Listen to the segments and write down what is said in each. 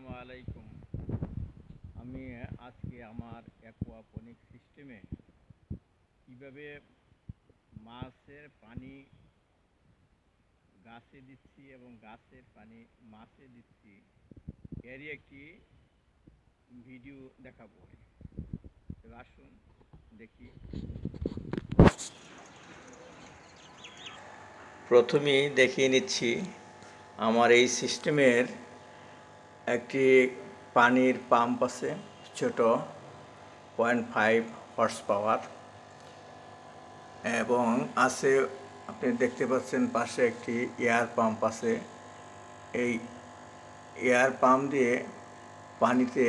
আসসালামু আলাইকুম। আমি আজকে আমার অ্যাকোয়াপনিক সিস্টেমে কীভাবে মাছের পানি গাছে দিচ্ছি এবং গাছের পানি মাছে দিচ্ছি, এরই একটি ভিডিও দেখাবো। আসুন, দেখি। প্রথমেই দেখিয়ে নিচ্ছি, আমার এই সিস্টেমের একটি পানির পাম্প আছে, ছোট পয়েন্ট ফাইভ হর্স পাওয়ার এবং আছে, আপনি দেখতে পাচ্ছেন পাশে একটি এয়ার পাম্প আছে। এই এয়ার পাম্প দিয়ে পানিতে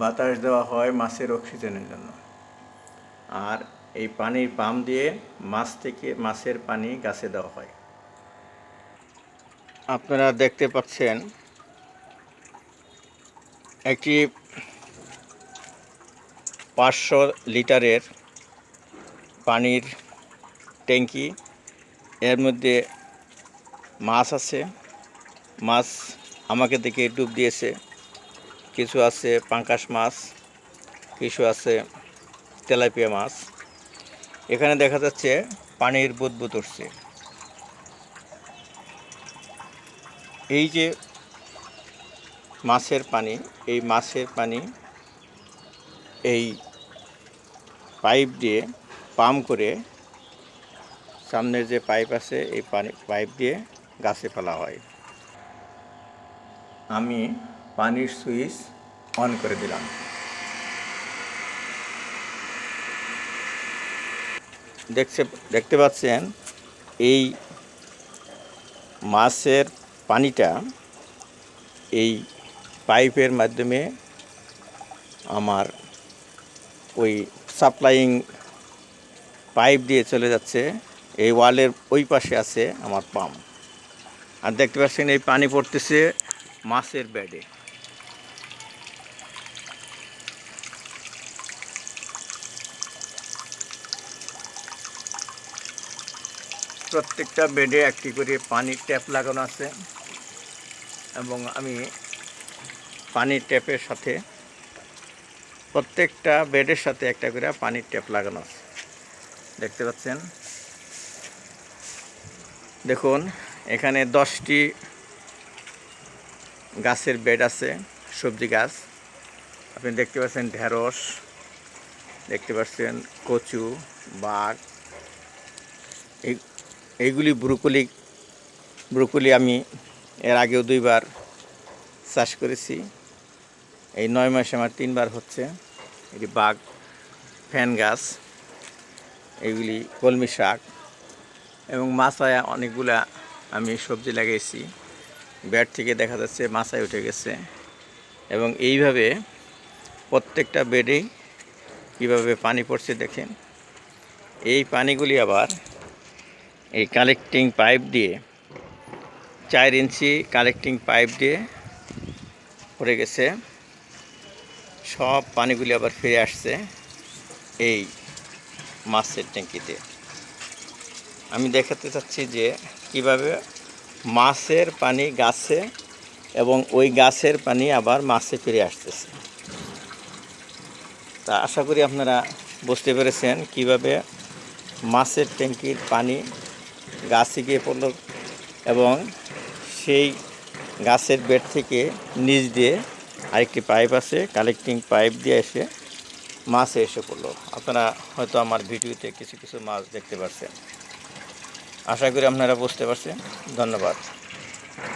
বাতাস দেওয়া হয় মাছের অক্সিজেনের জন্য। আর এই পানির পাম্প দিয়ে মাছ থেকে, মাছের পানি গাছে দেওয়া হয়। আপনারা দেখতে পাচ্ছেন একটি পাঁচশো লিটারের পানির ট্যাঙ্কি। এর মধ্যে মাছ আছে। মাছ আমাকে দেখে ডুব দিয়েছে। কিছু আছে পাঙ্কাশ মাছ, কিছু আছে তেলাপিয়া মাছ। এখানে দেখা যাচ্ছে পানির বুদবুদ উঠছে। এই যে মাছের পানি, এই মাছের পানি এই পাইপ দিয়ে পাম্প করে সামনের যে পাইপ আছে, এই পানি, পাইপ দিয়ে গাছে ফেলা হয়। আমি পানির সুইচ অন করে দিলাম। দেখছে, দেখতে পাচ্ছেন, এই মাছের পানিটা এই পাইপের মাধ্যমে আমার ওই সাপ্লাইং পাইপ দিয়ে চলে যাচ্ছে। এই ওয়ালের ওই পাশে আছে আমার পাম্প। আর দেখতে পাচ্ছেন এই পানি পড়তেছে মাছের বেডে। প্রত্যেকটা বেডে একটি করে পানির ট্যাপ লাগানো আছে। এবং আমি পানির ট্যাপের সাথে প্রত্যেকটা বেডের সাথে একটা করে পানির ট্যাপ লাগানো আছে। দেখতে পাচ্ছেন? দেখুন, এখানে দশটি গাছের বেড আছে, সবজি গাছ। আপনি দেখতে পাচ্ছেন ঢেঁড়স, দেখতে পাচ্ছেন কচু বাঘ এই, এইগুলি ব্রুকলি ব্রুকলি আমি এর আগেও দুইবার চাষ করেছি। এই নয় মাসে আমার তিনবার হচ্ছে। এটি বাঘ, ফ্যান গাছ এইগুলি কলমি শাক এবং মাছায় অনেকগুলা আমি সবজি লাগিয়েছি ব্যাট থেকে দেখা যাচ্ছে মাছায় উঠে গেছে এবং এইভাবে প্রত্যেকটা বেডেই কীভাবে পানি পড়ছে দেখেন। এই পানিগুলি আবার এই কালেক্টিং পাইপ দিয়ে, চার ইঞ্চি কালেক্টিং পাইপ দিয়ে পড়ে গেছে। সব পানিগুলি আবার ফিরে আসছে এই মাছের ট্যাঙ্কিতে। আমি দেখাতে চাচ্ছি যে কীভাবে মাছের পানি গাছে এবং ওই গাছের পানি আবার মাছে ফিরে আসতেছে। তা আশা করি আপনারা বুঝতে পেরেছেন কীভাবে মাছের ট্যাঙ্কির পানি গাছে গিয়ে পড়ল এবং সেই গাছের বেড থেকে নিচ দিয়ে আরেকটি পাইপ আছে কালেক্টিং পাইপ দিয়ে এসে মাছ এসে পড়ল। আপনারা হয়তো আমার ভিডিওতে কিছু কিছু মাছ দেখতে পাচ্ছেন আশা করি আপনারা বুঝতে পারছেন। ধন্যবাদ।